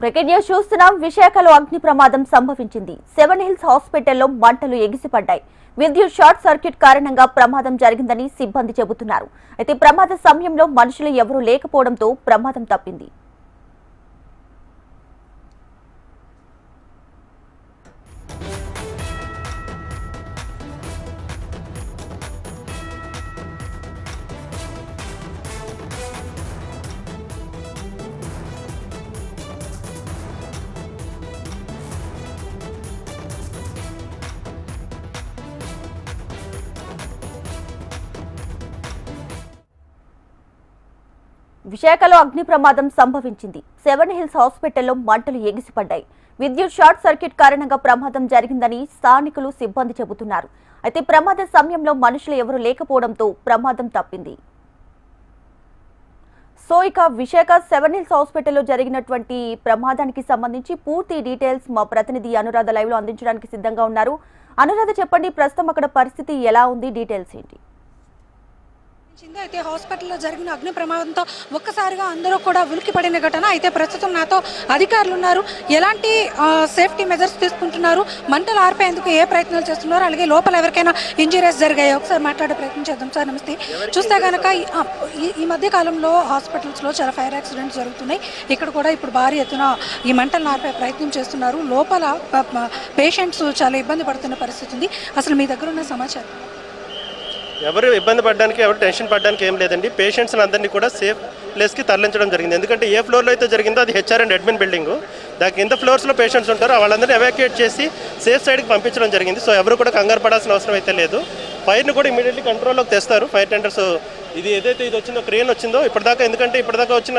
Breaking news చూస్తున్నాం. విశాఖలో అగ్ని ప్రమాదం సంభవించింది. సెవెన్ హిల్స్ హాస్పిటల్లో మంటలు ఎగిసిపడ్డాయి. విద్యుత్ షార్ట్ సర్క్యూట్ కారణంగా ప్రమాదం జరిగిందని సిబ్బంది చెబుతున్నారు. అయితే ప్రమాద సమయంలో మనుషులు ఎవరూ లేకపోవడంతో ప్రమాదం తప్పింది. విశాఖలో అగ్ని ప్రమాదం సంభవించింది. సెవెన్ హిల్స్ హాస్పిటల్లో మంటలు ఎగిసిపడ్డాయి విద్యుత్ షార్ట్ సర్క్యూట్ కారణంగా ప్రమాదం జరిగిందని స్థానికులు సిబ్బంది చెబుతున్నారు. అయితే ప్రమాద సమయంలో మనుషులు ఎవరూ లేకపోవడంతో ప్రమాదం తప్పింది. సో ఇక విశాఖ సెవెన్ హిల్స్ హాస్పిటల్లో జరిగినటువంటి ప్రమాదానికి సంబంధించి పూర్తి డీటెయిల్స్ మా ప్రతినిధి అనురాధ లైవ్లో అందించడానికి సిద్ధంగా ఉన్నారు. అనురాధ చెప్పండి ప్రస్తుతం అక్కడ పరిస్థితి ఎలా ఉంది? డీటెయిల్స్ ఏంటి? చిందో అయితే హాస్పిటల్లో జరిగిన అగ్ని ప్రమాదంతో ఒక్కసారిగా అందరూ కూడా ఉలికి పడిన ఘటన. అయితే ప్రస్తుతం నాతో అధికారులు ఉన్నారు. ఎలాంటి సేఫ్టీ మెజర్స్ తీసుకుంటున్నారు? మంటలు ఆర్పేందుకు ఏ ప్రయత్నాలు చేస్తున్నారు? అలాగే లోపల ఎవరికైనా ఇంజరీస్ జరిగాయి? ఒకసారి మాట్లాడే ప్రయత్నం చేద్దాం సార్. నమస్తే. చూస్తే కనుక ఈ- మధ్య కాలంలో హాస్పిటల్స్లో చాలా ఫైర్ యాక్సిడెంట్స్ జరుగుతున్నాయి. ఇక్కడ కూడా ఇప్పుడు భారీ ఎత్తున ఈ మంటలు ఆర్పే ప్రయత్నం చేస్తున్నారు. లోపల పేషెంట్స్ చాలా ఇబ్బంది పడుతున్న పరిస్థితి ఉంది. అసలు మీ దగ్గర ఉన్న సమాచారం? ఎవరు ఇబ్బంది పడడానికి ఎవరు టెన్షన్ పడడానికి ఏం లేదండి. పేషెంట్స్ని అందరినీ కూడా సేఫ్ ప్లేస్కి తరలించడం జరిగింది. ఎందుకంటే ఏ ఫ్లోర్లో అయితే జరిగిందో అది హెచ్ఆర్ అండ్ అడ్మిన్ బిల్డింగ్ దానికి ఎంత ఫ్లోర్స్లో పేషెంట్స్ ఉంటారో వాళ్ళందరినీ ఎవాక్యుయేట్ చేసి సేఫ్ సైడ్కి పంపించడం జరిగింది. సో ఎవరు కూడా కంగారు పడాల్సిన అవసరం అయితే లేదు. ఫైర్ని కూడా ఇమీడియట్లీ కంట్రోల్లోకి తెస్తారు. ఫైర్ టెండర్స్ ఇది ఏదైతే ఇది వచ్చిందో క్రేన్ వచ్చిందో ఇప్పటిదాకా ఎందుకంటే ఇప్పటిదాకా వచ్చిన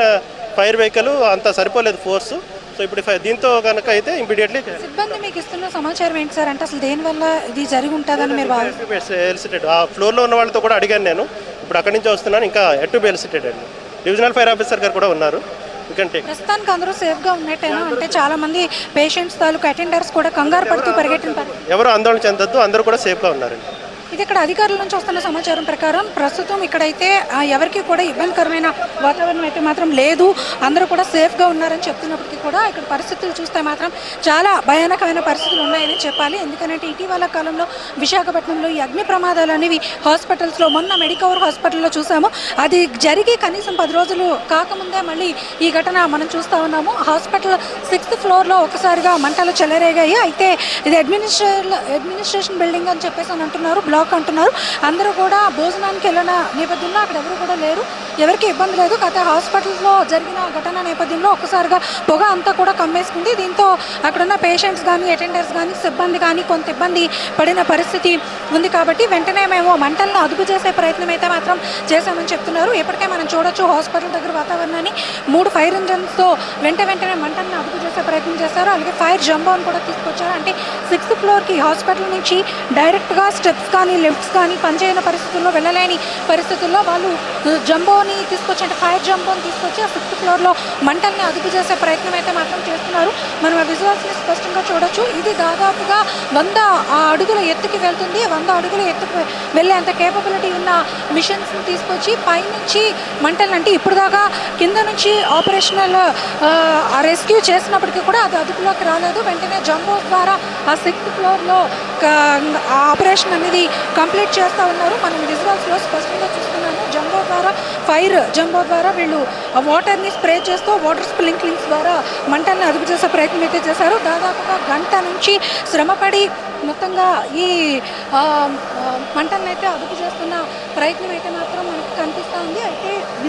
ఫైర్ వెహికల్ అంత సరిపోలేదు ఫోర్స్ సో ఇప్పుడు దీంతో కనుక అయితే ఇమీడియట్లీ సిబ్బంది మీకు ఇస్తున్న సమాచారం ఏంటి సార్? అంటే అసలు దేనివల్ల ఇది జరిగి ఉంటుందని మీరు ఎలిసిటెడ్ ఆ ఫ్లోర్లో ఉన్న వాళ్ళతో కూడా అడిగాను నేను. ఇప్పుడు అక్కడి నుంచి వస్తున్నాను. ఇంకా ఎట్ టు బి ఎలిసిటెడ్ అండి. డివిజనల్ ఫైర్ ఆఫీసర్ గారు కూడా ఉన్నారు. ఎందుకంటే ప్రస్తుతానికి అందరూ సేఫ్గా ఉన్నట్టేనా? అంటే చాలా మంది పేషెంట్స్ తాలూకు అటెండర్స్ కూడా కంగారు పడుతూ పరిగెట్టిన పరి- ఎవరు ఆందోళన చెందొద్దు. అందరూ కూడా సేఫ్గా ఉన్నారండి. ఇది ఇక్కడ అధికారుల నుంచి వస్తున్న సమాచారం ప్రకారం ప్రస్తుతం ఇక్కడైతే ఎవరికి కూడా ఇబ్బందికరమైన వాతావరణం అయితే మాత్రం లేదు. అందరూ కూడా సేఫ్గా ఉన్నారని చెప్తున్నప్పటికీ కూడా ఇక్కడ పరిస్థితులు చూస్తే మాత్రం చాలా భయానకమైన పరిస్థితులు ఉన్నాయని చెప్పాలి. ఎందుకంటే ఇటీవల కాలంలో విశాఖపట్నంలో ఈ అగ్ని ప్రమాదాలు అనేవి హాస్పిటల్స్లో మొన్న మెడికవర్ హాస్పిటల్లో చూసాము. అది జరిగి కనీసం పది రోజులు కాకముందే మళ్ళీ ఈ ఘటన మనం చూస్తూ ఉన్నాము. హాస్పిటల్ సిక్స్త్ ఫ్లోర్లో ఒకసారిగా మంటలు చెలరేగాయి. అయితే ఇది అడ్మినిస్ట్రే అడ్మినిస్ట్రేషన్ బిల్డింగ్ అని చెప్పేసి అని అంటున్నారు. బ్లాక్ అంటున్నారు. అందరూ కూడా భోజనానికి వెళ్ళిన నేపథ్యంలో అక్కడ ఎవరు కూడా లేరు. ఎవరికి ఇబ్బంది లేదు. కాకపోతే హాస్పిటల్లో జరిగిన ఘటన నేపథ్యంలో ఒక్కసారిగా పొగ అంతా కూడా కమ్మేసుకుంది. దీంతో అక్కడున్న పేషెంట్స్ కానీ అటెండర్స్ కానీ సిబ్బంది కానీ కొంత ఇబ్బంది పడిన పరిస్థితి ఉంది కాబట్టి వెంటనే మేము మంటలను అదుపు చేసే ప్రయత్నం అయితే మాత్రం చేశామని చెప్తున్నారు. ఇప్పటికే మనం చూడొచ్చు హాస్పిటల్ దగ్గర వాతావరణాన్ని మూడు ఫైర్ ఇంజన్స్తో వెంట వెంటనే మంటలను అదుపు చేసే ప్రయత్నం చేశారు అలాగే ఫైర్ జంబోని కూడా తీసుకొచ్చారు. అంటే సిక్స్త్ ఫ్లోర్కి హాస్పిటల్ నుంచి డైరెక్ట్గా స్టెప్స్ కానీ లిఫ్ట్స్ కానీ పనిచేయని పరిస్థితుల్లో వెళ్ళలేని పరిస్థితుల్లో వాళ్ళు జంబోని తీసుకొచ్చి అంటే ఫైర్ జంబోని తీసుకొచ్చి ఆ ఫిఫ్త్ ఫ్లోర్లో మంటల్ని అదుపు చేసే ప్రయత్నం అయితే మాత్రం చేస్తున్నారు. మనం ఆ విజువల్స్ని స్పష్టంగా చూడొచ్చు. ఇది దాదాపుగా వంద ఆ అడుగుల ఎత్తుకి వెళ్తుంది. వంద అడుగుల ఎత్తుకు వెళ్ళేంత కేపబిలిటీ ఉన్న మిషన్స్ని తీసుకొచ్చి పైనుంచి మంటలు అంటే ఇప్పుడు దాకా కింద నుంచి ఆపరేషనల్ రెస్క్యూ చేసినప్పటికీ కూడా అది అదుపులోకి రాలేదు. వెంటనే జంబో ద్వారా ఆ సిక్స్త్ ఫ్లోర్లో ఆపరేషన్ అనేది కంప్లీట్ చేస్తూ ఉన్నారు. మనం విజువల్స్లో స్పష్టంగా చూస్తున్నాము. జంబో ద్వారా ఫైర్ జంబో ద్వారా వీళ్ళు వాటర్ని స్ప్రే చేస్తూ వాటర్ స్ప్రింక్లింగ్స్ ద్వారా మంటల్ని అదుపు చేసే ప్రయత్నం అయితే చేశారు. దాదాపుగా గంట నుంచి శ్రమపడి మొత్తంగా ఈ మంటలను అయితే అదుపు చేస్తున్న ప్రయత్నం అయితే మాత్రం మనకు కనిపిస్తూ ఉంది.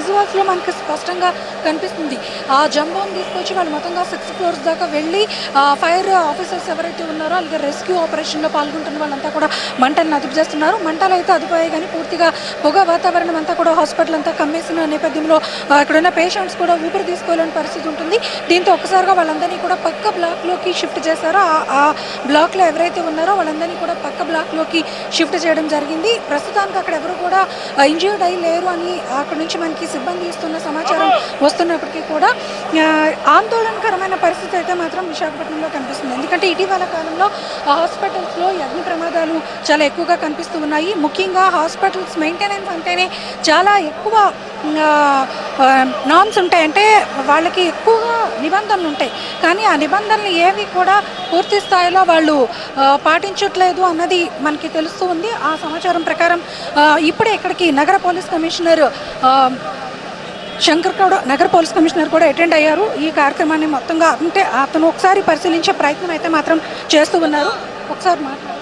విజువల్స్లో మనకి స్పష్టంగా కనిపిస్తుంది. ఆ జంబోని తీసుకొచ్చి వాళ్ళు మొత్తంగా సిక్స్ ఫ్లోర్స్ దాకా వెళ్ళి ఫైర్ ఆఫీసర్స్ ఎవరైతే ఉన్నారో అలాగే రెస్క్యూ ఆపరేషన్లో పాల్గొంటున్న వాళ్ళంతా కూడా మంటలను అదుపు చేస్తున్నారు. మంటలు అయితే అదుపోయాయి కానీ పూర్తిగా పొగ వాతావరణం అంతా కూడా హాస్పిటల్ అంతా కమ్మేసిన నేపథ్యంలో ఇక్కడున్న పేషెంట్స్ కూడా ఊపిరి తీసుకోలేని పరిస్థితి ఉంటుంది. దీంతో ఒక్కసారిగా వాళ్ళందరినీ కూడా పక్క బ్లాక్లోకి షిఫ్ట్ చేశారో. ఆ- బ్లాక్లో ఎవరైతే ఉన్నారో వాళ్ళందరినీ కూడా పక్క బ్లాక్లోకి షిఫ్ట్ చేయడం జరిగింది. ప్రస్తుతానికి అక్కడ ఎవరు కూడా ఇంజ్యూర్డ్ అయి లేరు అని అక్కడ నుంచి మనకి సిబ్బంది ఇస్తున్న సమాచారం వస్తున్నప్పటికీ కూడా ఆందోళనకరమైన పరిస్థితి అయితే మాత్రం విశాఖపట్నంలో కనిపిస్తుంది. ఎందుకంటే ఇటీవల కాలంలో హాస్పిటల్స్లో అగ్ని ప్రమాదాలు చాలా ఎక్కువగా కనిపిస్తూ ఉన్నాయి. ముఖ్యంగా హాస్పిటల్స్ మెయింటెనెన్స్ అంటేనే చాలా ఎక్కువ నామ్స్ ఉంటాయి. అంటే వాళ్ళకి ఎక్కువగా నిబంధనలు ఉంటాయి. కానీ ఆ నిబంధనలు ఏవి కూడా పూర్తి స్థాయిలో వాళ్ళు పాటించట్లేదు అన్నది మనకి తెలుస్తూ ఉంది. ఆ సమాచారం ప్రకారం ఇప్పుడే ఇక్కడికి నగర పోలీస్ కమిషనర్ శంకర్ గౌడ నగర పోలీస్ కమిషనర్ కూడా అటెండ్ అయ్యారు. ఈ కార్యక్రమాన్ని మొత్తంగా అంటే అతను ఒకసారి పరిశీలించే ప్రయత్నం అయితే మాత్రం చేస్తూ ఉన్నారు. ఒకసారి మాట్లాడు.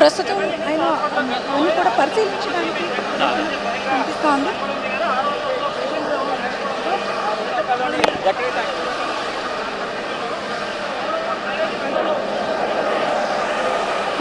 ప్రస్తుతం ఆయన అన్ని కూడా పరిశీలించడానికి కనిపిస్తోంది.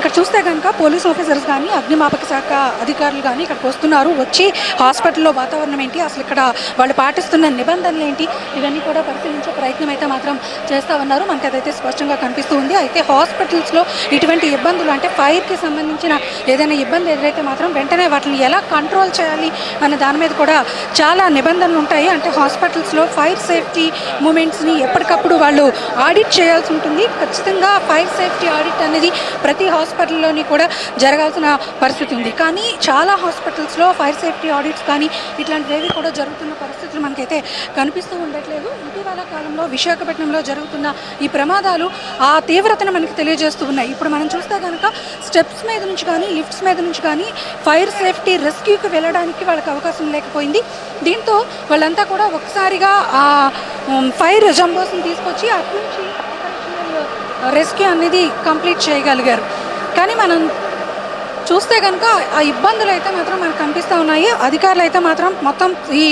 ఇక్కడ చూస్తే కనుక పోలీస్ ఆఫీసర్స్ కానీ అగ్నిమాపక శాఖ అధికారులు కానీ ఇక్కడికి వస్తున్నారు. వచ్చి హాస్పిటల్లో వాతావరణం ఏంటి? అసలు ఇక్కడ వాళ్ళు పాటిస్తున్న నిబంధనలు ఏంటి? ఇవన్నీ కూడా పరిశీలించే ప్రయత్నం అయితే మాత్రం చేస్తూ ఉన్నారు. మనకి అదైతే స్పష్టంగా కనిపిస్తూ ఉంది. అయితే హాస్పిటల్స్లో ఇటువంటి ఇబ్బందులు అంటే ఫైర్కి సంబంధించిన ఏదైనా ఇబ్బంది ఎదురైతే మాత్రం వెంటనే వాటిని ఎలా కంట్రోల్ చేయాలి అనే దాని మీద కూడా చాలా నిబంధనలు ఉంటాయి. అంటే హాస్పిటల్స్లో ఫైర్ సేఫ్టీ మూమెంట్స్ని ఎప్పటికప్పుడు వాళ్ళు ఆడిట్ చేయాల్సి ఉంటుంది. ఖచ్చితంగా ఫైర్ సేఫ్టీ ఆడిట్ అనేది ప్రతి హాస్పిటల్లోని కూడా జరగాల్సిన పరిస్థితి ఉంది. కానీ చాలా హాస్పిటల్స్లో ఫైర్ సేఫ్టీ ఆడిట్స్ కానీ ఇట్లాంటివి కూడా జరుగుతున్న పరిస్థితులు మనకైతే కనిపిస్తూ ఉండట్లేదు. ఇటీవల కాలంలో విశాఖపట్నంలో జరుగుతున్న ఈ ప్రమాదాలు ఆ తీవ్రతను మనకి తెలియజేస్తూ ఉన్నాయి. ఇప్పుడు మనం చూస్తే కనుక స్టెప్స్ మీద నుంచి కానీ లిఫ్ట్స్ మీద నుంచి కానీ ఫైర్ సేఫ్టీ రెస్క్యూకి వెళ్ళడానికి వాళ్ళకి అవకాశం లేకపోయింది. దీంతో వాళ్ళంతా కూడా ఒకసారిగా ఆ ఫైర్ జంబోస్ని తీసుకొచ్చి అటు నుంచి రెస్క్యూ అనేది కంప్లీట్ చేయగలిగారు. కానీ మనం చూస్తే కనుక ఆ ఇబ్బందులు అయితే మాత్రం మనకు కనిపిస్తూ ఉన్నాయి. అధికారులు అయితే మాత్రం మొత్తం ఈ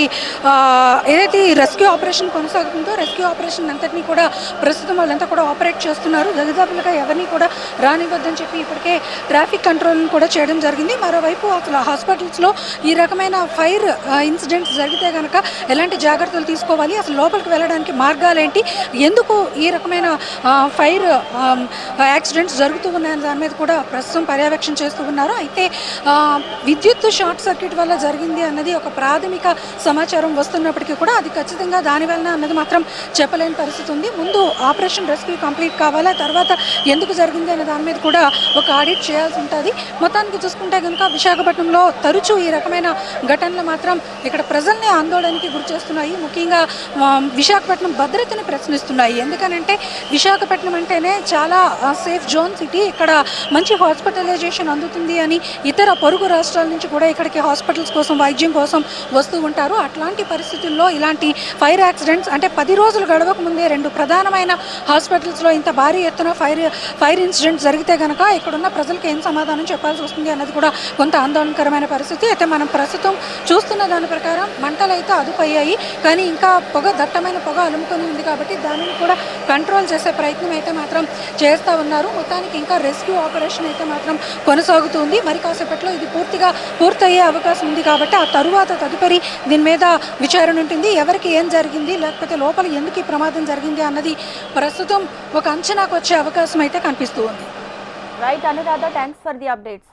ఏదైతే ఈ రెస్క్యూ ఆపరేషన్ కొనసాగుతుందో రెస్క్యూ ఆపరేషన్ అంతటినీ కూడా ప్రస్తుతం వాళ్ళంతా కూడా ఆపరేట్ చేస్తున్నారు. దరిదాపులుగా ఎవరిని కూడా రానివ్వద్దని చెప్పి ఇప్పటికే ట్రాఫిక్ కంట్రోల్ని కూడా చేయడం జరిగింది. మరోవైపు అసలు హాస్పిటల్స్లో ఈ రకమైన ఫైర్ ఇన్సిడెంట్స్ జరిగితే కనుక ఎలాంటి జాగ్రత్తలు తీసుకోవాలి? అసలు లోపలికి వెళ్ళడానికి మార్గాలు ఏంటి? ఎందుకు ఈ రకమైన ఫైర్ యాక్సిడెంట్స్ జరుగుతూ ఉన్నాయని దాని మీద కూడా ప్రస్తుతం పర్యవేక్షణ చేస్తూ ఉన్నారు. అయితే విద్యుత్ షార్ట్ సర్క్యూట్ వల్ల జరిగింది అన్నది ఒక ప్రాథమిక సమాచారం వస్తున్నప్పటికీ కూడా అది ఖచ్చితంగా దాని వలన అన్నది మాత్రం చెప్పలేని పరిస్థితి ఉంది. ముందు ఆపరేషన్ రెస్క్యూ కంప్లీట్ కావాలా? తర్వాత ఎందుకు జరిగింది అనే దాని మీద కూడా ఒక ఆడిట్ చేయాల్సి ఉంటుంది. మొత్తానికి చూసుకుంటే కనుక విశాఖపట్నంలో తరచూ ఈ రకమైన ఘటనలు మాత్రం ఇక్కడ ప్రజల్ని ఆందోళనకి గురి చేస్తున్నాయి. ముఖ్యంగా విశాఖపట్నం భద్రతని ప్రశ్నిస్తున్నాయి. ఎందుకనంటే విశాఖపట్నం అంటేనే చాలా సేఫ్ జోన్ సిటీ ఇక్కడ మంచి హాస్పిటలైజేషన్ అందుతుంది. అని ఇతర పొరుగు రాష్ట్రాల నుంచి కూడా ఇక్కడికి హాస్పిటల్స్ కోసం వైద్యం కోసం వస్తూ ఉంటారు. అట్లాంటి పరిస్థితుల్లో ఇలాంటి ఫైర్ యాక్సిడెంట్స్ అంటే పది రోజులు గడవక ముందే రెండు ప్రధానమైన హాస్పిటల్స్లో ఇంత భారీ ఎత్తున ఫైర్ ఫైర్ ఇన్సిడెంట్ జరిగితే కనుక ఇక్కడున్న ప్రజలకు ఏం సమాధానం చెప్పాల్సి వస్తుంది అన్నది కూడా కొంత ఆందోళనకరమైన పరిస్థితి. అయితే మనం ప్రస్తుతం చూస్తున్న దాని ప్రకారం మంటలు అయితే అదుపయ్యాయి. కానీ ఇంకా పొగ దట్టమైన పొగ అలుముకొని ఉంది కాబట్టి దానిని కూడా కంట్రోల్ చేసే ప్రయత్నం అయితే మాత్రం చేస్తూ ఉన్నారు. మొత్తానికి ఇంకా రెస్క్యూ ఆపరేషన్ అయితే మాత్రం కొనసాగుతుంది మరి కాసేపట్లో ఇది పూర్తిగా పూర్తయ్యే అవకాశం ఉంది కాబట్టి ఆ తరువాత తదుపరి దీని మీద విచారణ ఉంటుంది. ఎవరికి ఏం జరిగింది లేకపోతే లోపల ఎందుకు ఈ ప్రమాదం జరిగింది అన్నది ప్రస్తుతం ఒక అంచనాకు వచ్చే అవకాశం అయితే కనిపిస్తూ ఉంది. Right Anuradha thanks for the updates